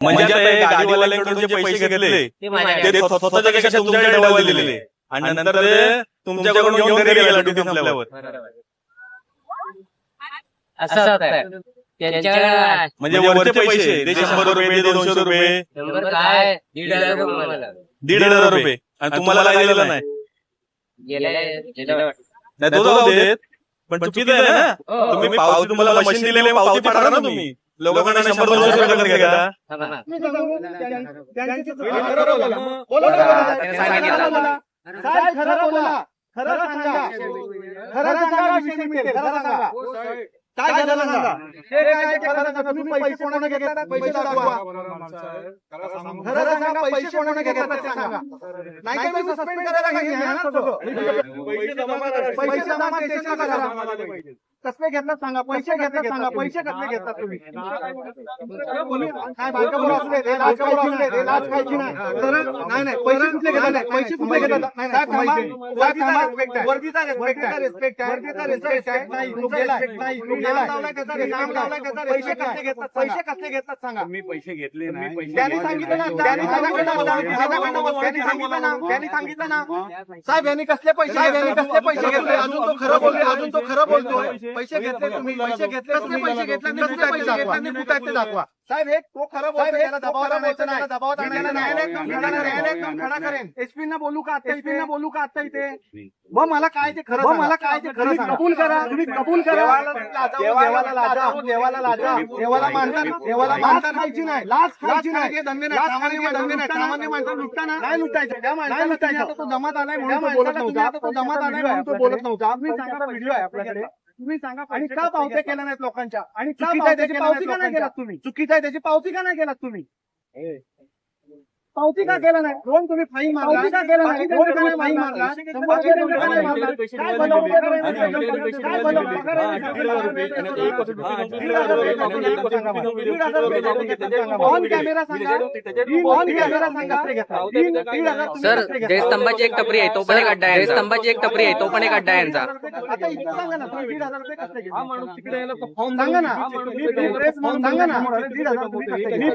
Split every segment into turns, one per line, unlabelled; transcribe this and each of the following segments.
म्हणजे आता हे गाडीवाल्यांकडून जे पैसे घेतले
ते माझ्याकडे
ते स्व- स्वतःच्या कशा तुमच्याकडे डबल दिलेले. आणि नंतर ते तुमच्याकडून घेऊन घरी गेला ड्युटी संपल्यावर.
असं होतंय त्यांच्याकडे
म्हणजे वरचे पैसे ते शंभर रुपये ते दोनशे रुपये.
काय? दीड हजार रुपये
दीड हजार रुपये. आणि तुम्हाला काय दिलेलं नाही. तो देत. पण चुकीचं आहे ना. तुम्ही पावती तुम्हाला मशीन दिले पावती पाठवा ना तुम्ही. लोकांना शंभर दोनशे रुपये कसं घेता
थांबा ना.
साहेब खरं बोला. खरं सांगा. खरं सांगा. विषय मिळेल. खरं सांगा. काय झालं सांगा. हे काय ते खरं सांगा तुम्ही पैसे कोणाला घेतात? पैसे दाखवा. खरं सांगा. पैसे कोणाला घेतात ते सांगा. नाही तर मी सस्पेंड करायला घेईन ना सगळं. पैसे जमा स्टेशनला करा कसले घेतला सांगा पैसे घेतला सांगा पैसे कसले घेतात तुम्ही? काय बायका बोलू असू दे, लाच खायची नाही, ते लाच खायची नाही. तर नाही नाही पैसे कुठले घेतात नाही, पैसे कुठले घेतात नाही. वर्दीचा respect आहे. वर्दीचा respect आहे. पैसे कसले घेतात पैसे कसले घेतात सांगा.
मी पैसे घेतले नाही.
त्यांनी सांगितलं ना त्यांनी सांगितलं ना त्यांनी सांगितलं ना त्यांनी सांगितलं ना साहेब यांनी कसले पैसे साहेब यांनी कसले पैसे घेतले? अजून तो खरं बोलतोय अजून तो खरं बोलतोय पैसे घेतले तुम्ही पैसे घेतले कसले पैसे घेतले? कुठे आहेत ते दाखवा. कुठे आहेत ते दाखवा. साहेब हे तो खरं बोलतोय त्याला दबावात आणायचं नाही दबावात आणायचं नाही न्यायालयात जाऊन खडा करेन एसपी ना बोलू का आता एसपी ना बोलू का आता इथे? मग मला काय ते खरं मला काय ते खरं. कबूल करा तुम्ही कबूल करा. देवाला लाजा देवाला लाजा देवाला मानता देवाला मानता खायची नाही लाच खायची नाही. धंदे नाही. सामान्य धंदे नाही. सामान्य माणसं लुटताना नाही लुटायचं. त्या माणसाला लुटायचं तो जमात आलाय म्हणून तो बोलत नव्हता तो जमात आलाय म्हणून तो बोलत नव्हता. तुम्ही सांगा व्हिडिओ आहे आपल्याकडे तुम्ही सांगा आणि का पावत्या केल्या नाहीत लोकांच्या? आणि का आहे त्याची पावती का नाही केलात तुम्ही? चुकीचं आहे त्याची पावती का नाही केलात तुम्ही? पावती का केलं नाही? दोन तुम्ही फाईन मारला. पावती का केलं नाही? दोन तुम्ही फाईन मारला. शंभर रुपये का नाही मारला? काय भलं उभं करायचं? काय भलं उभं करायचं? ऑन कॅमेरा सांगा. ऑन कॅमेरा सांगा
सर? जयस्तंभाची एक टपरी आहे तो पण एक अड्डा आहे. जयस्तंभाची एक टपरी आहे तो पण एक अड्डा आहे यांचा
आता इथं सांगा ना तुम्ही दीड हजार रुपये घेता? सांगा ना मी प्रेस म्हणून सांगा ना?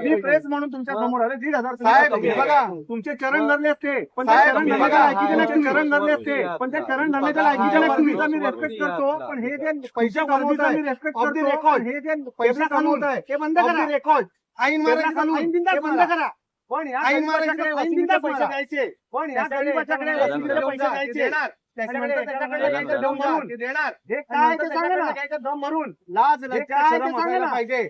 मी प्रेस म्हणून तुमच्यासमोर आले दीड हजार साहेब बघा तुमचे चरण धरले असते. पण त्या चरण धरण्याच्या लायकीचे नाही तुम्ही. चरण धरले असते. पण त्या चरण धरण्याच्या लायकीचे नाही तुम्ही. मी रेस्पेक्ट करतो पण हे जे पैसे कमवत आहे रेस्पेक्ट करतो पण हे जे पैसे कमवत आहे ते बंद करा. रेकॉर्ड आईन मारायचं चालू ते बंद करा. पण या आईन मारायचे वसुलीचे पैसे द्यायचे पण या गरीबाच्याकडे वसुलीचे पैसे द्यायचे त्याच्याकडे त्याच्याकडे द्यायचं दम भरून ते देणार. हे काय ते सांगा ना. द्यायचं दम भरून लाज लज्जा शरम असायला पाहिजे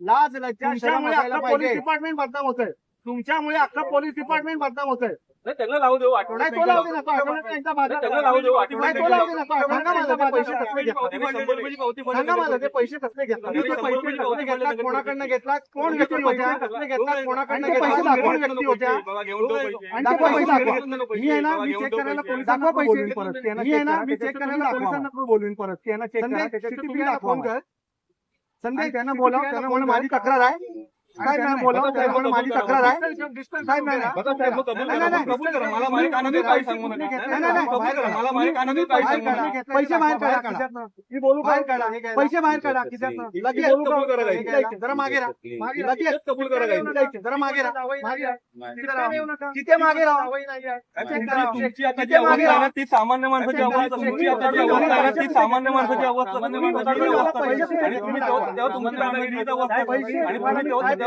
लाज लज्जा शरम असायला पाहिजे डिपार्टमेंट बदनाम होतंय तुमच्यामुळे अख्खा पोलीस डिपार्टमेंट बदनाम
त्यांना लावू देऊ
नाही तो लावू दे ना तो आठवड्यात त्यांचा बाजार
त्यांना लावू देऊ
नाही तो लावू दे ना तो सांगा मला ते पैसे कसले घेतला सांगा मला ते पैसे कसले घेतला ते पैसे कसले घेतला कोणाकडनं घेतला कोण व्यक्ती होत्या? कसले घेतला कोणाकडनं घेतला कोण व्यक्ती होत्या? आणि ते पैसे दाखवा. मी आहे ना मी चेक करायला पोलिसांना बोलवीन परत मी आहे ना मी चेक करायला पोलिसांना बोलवीन परत त्यांना चेक करा त्यांना बोलाव त्यांना म्हणून माझी तक्रार आहे. साहेब त्यांना बोलाव त्यांना म्हणून माझी तक्रार आहे साहेब नाही, नाही. नाही, नाही,
कबूल करा मला माझ्या कानाने काही सांगू नका
नाही, नाही, नाही.
कबूल करा मला माझ्या कानाने काही
बाहेर
सांगू
काढा.
नका
पैसे बाहेर काढा खिशातनं. मी बोलू बाहेर काढा पैसे बाहेर काढा खिशातनं. लगेच
बोलू कबूल करा.
जरा मागे राहा मागे लगेच
कबूल करा काही.
इकडे इकडे. जरा मागे राहा मागे राहा. तिथे राहा. तिथे मागे राहा चेक करा.
तुमची आता जी
तिथे मागे
अवस्था आहे
राहा.
ना ती सामान्य माणसाची अवस्था तुमची आता जी अवस्था आहे ना ती सामान्य माणसाची अवस्था सामान्य माणसाची अवस्था आणि तुम्ही तेव्हा तेव्हा तुमची दादागिरीचा अवस्था आणि तुम्ही तेव्हा तेव्हा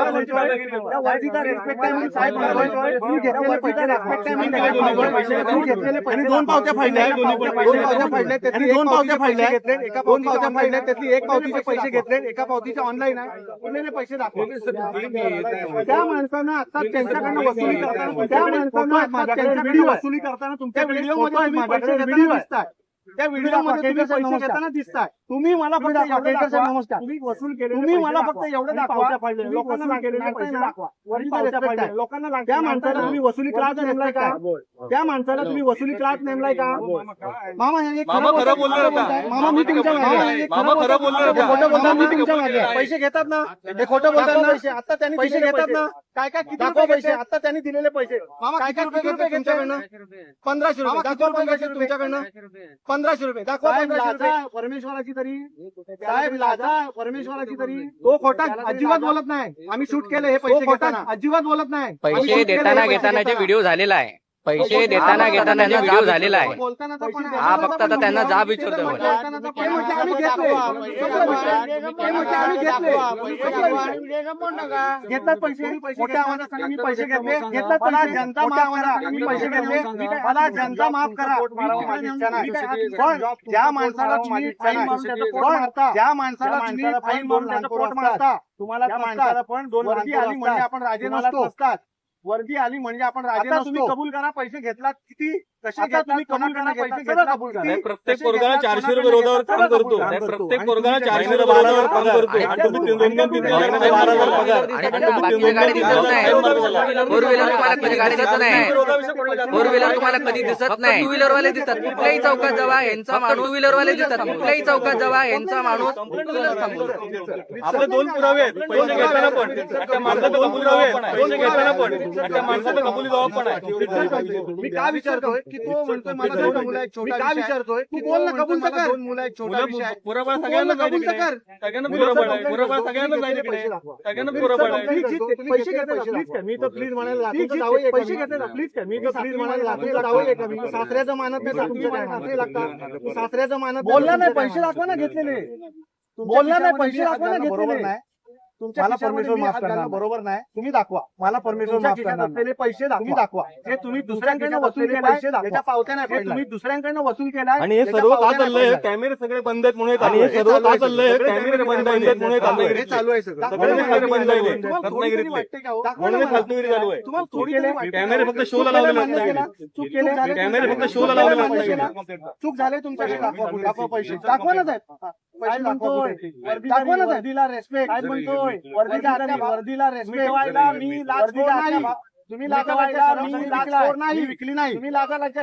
दोन पावत्या फाडल्या. दोन पावत्या फाडल्या त्यातली दोन पावत्या फाडल्या घेतले एका दोन पावत्या फाडल्या त्यातली एक पावतीचे पैसे घेतले एका पावतीचे ऑनलाईन आहे. उरलेले पैसे दाखवा. त्या माणसानं आता त्यांच्याकडनं वसुली करताना त्या माणसानं आता त्यांच्याकडनं वसुली करताना तुमच्या पैसे घेताना दिसताय. त्या व्हिडिओमध्ये तुम्ही पैसे घेताना दिसताय. तुम्ही मला फक्त एवढं दाखवा. तुम्ही वसूल केले तुम्ही मला फक्त एवढं दाखवा. लोकांना केलेले पैसे दाखवा. लोकांना त्या माणसाला तुम्ही वसुली क्लास नेमलाय का? त्या माणसाला तुम्ही वसुली क्लास नेमलाय का? मामा हे
मामा खरं.
मामा मी तुमच्या. हे
मामा खरं.
खोटं मी तुमच्या मागे. पैसे घेतात ना? हे खोटं बोलतात ना. आता त्यांनी पैसे घेतात ना? काय काय किती रुपये पैसे. आता त्यांनी दिलेले पैसे. मामा काय काय किती रुपये तुमच्याकडनं पंधराशे रुपये तुमच्याकडनं पंधराशे रुपये. दाखवा पंधराशे रुपये. परमेश्वराची तरी. साहेब लाजा परमेश्वराची तरी. तो खोटा अजिबात बोलत नाही. आम्ही शूट केले हे पैसे घेताना. अजिबात बोलत नाही. आम्ही
पैसे देताना
पैसे
घेतानाचे
घेताना.
व्हिडिओ झालेला आहे. पैसे देताना घेतानाचा
त्यांनी
व्हिडिओ झालेला आहे हा, फक्त आता त्यांना जाब विचारतोय मला.
बोलताना तर पण म्हटलं आम्ही घेतले. ते म्हटलं आम्ही घेतले. घेतलात पैसे मोठ्या आवाजात सांगा, मी पैसे घेतले घेतलात मला जनता माफ करा मी पैसे घेतले मला जनता माफ करा माझी इच्छा नाही. पण ज्या माणसाला तुम्ही फाईन मारून त्याचं पोट मारता ज्या माणसाला तुम्ही फाईन मारून त्याचं पोट मारता तुम्हाला त्या माणसाला पण दोन आली म्हणजे आपण राजे नसतो वर्दी आली म्हणजे आपण राजे तुम्ही कबूल करा पैसे घेतलात किती? कसे तुम्ही कबूल करा पैसे घेतला कबूल करा.
नाही, प्रत्येक पोरगाला चारशे रुपये रोजावर काम करतो. नाही, प्रत्येक पोरगाला चारशे रुपये रोजावर काम करतो. आणि तुम्ही तीन- दोन दोन तीन तीन लाखाने बारा हजार पगार.
आणि पण बाकीची गाडी दिसत नाही. फोर व्हीलर तुम्हाला कधी गाडी दिसत नाही. फोर व्हीलर तुम्हाला कधी दिसत नाही. टू व्हीलर वाले दिसतात कुठल्याही चौकात जावा यांचा माणूस. टू व्हीलर वाले दिसतात कुठल्याही चौकात जावा यांचा माणूस टू व्हीलर थांबवतो
आपले दोन पुरावे आहेत. पैसे घेताना पण त्या माणसाचा दोन पुरावे आहेत. पैसे घेताना पण त्या माणसाचा कबुली जबाब पण आहे.
मी का विचारतोय की तो म्हणतोय मला दोन मुलं आहेत छोटा का विचारतोय तू बोल ना कबूल तर कर दोन मुलं आहेत छोटा विषय आहे.
पुराबळ
तू बोल
सगळ्यांना
ना, कबूल तर
जाईल
कर
तिकडे. सगळ्यांना पुराबळ आहे पुराबळ सगळ्यांना जाईल तिकडे सगळ्यांना पुराबळ आहे.
पैसे घेतले प्लीज कर. मी तर प्लीज म्हणायला लागतो पैसे ना प्लीज कर. मी तर प्लीज म्हणायला लागतो जावं आहे का मी सासऱ्याचं मानत नाही तर तुमचं काय सासरे लागतात सासऱ्याचं मानत बोलला नाही पैसे दाखवा ना घेतलेले. बोलला नाही पैसे दाखवा ना घेतलेले नाही मला परमेश्वर माफ करणार बरोबर नाही. तुम्ही दाखवा. मला परमेश्वर माफ करणार पैसे दाखवा. तुम्ही दाखवा. हे तुम्ही दुसऱ्यांकडनं वसूल केले पैसे दाखवा. पावत्या नाही तुम्ही दुसऱ्यांकडनं वसूल केलाय.
आणि हे सर्व का चाललंय? कॅमेरे सगळे बंद आहेत म्हणून हे आणि हे सर्व का चाललंय कॅमेरे बंद आहेत म्हणून
चालू आहे सगळं.
सगळे कॅमेरे बंद
तरी
रत्नागिरीतले
हो?
म्हणून फालतूगिरी चालू आहे.
तुम्हाला थोडी?
कॅमेरे फक्त शोला
केलं, केलं. चूक केलं,
कॅमेरे फक्त शोला
केलं, केलं. चूक झाले तुमच्याकडे दाखवा दाखवा पैसे दाखवा ना साहेब. दाखवा ना वर्दीला रेस्पेक्ट काय म्हणतोय वर्दीला वर्दीला रेस्पेक्ट मी तुम्ही मी नाही. विकली नाही. तुम्ही लाजायला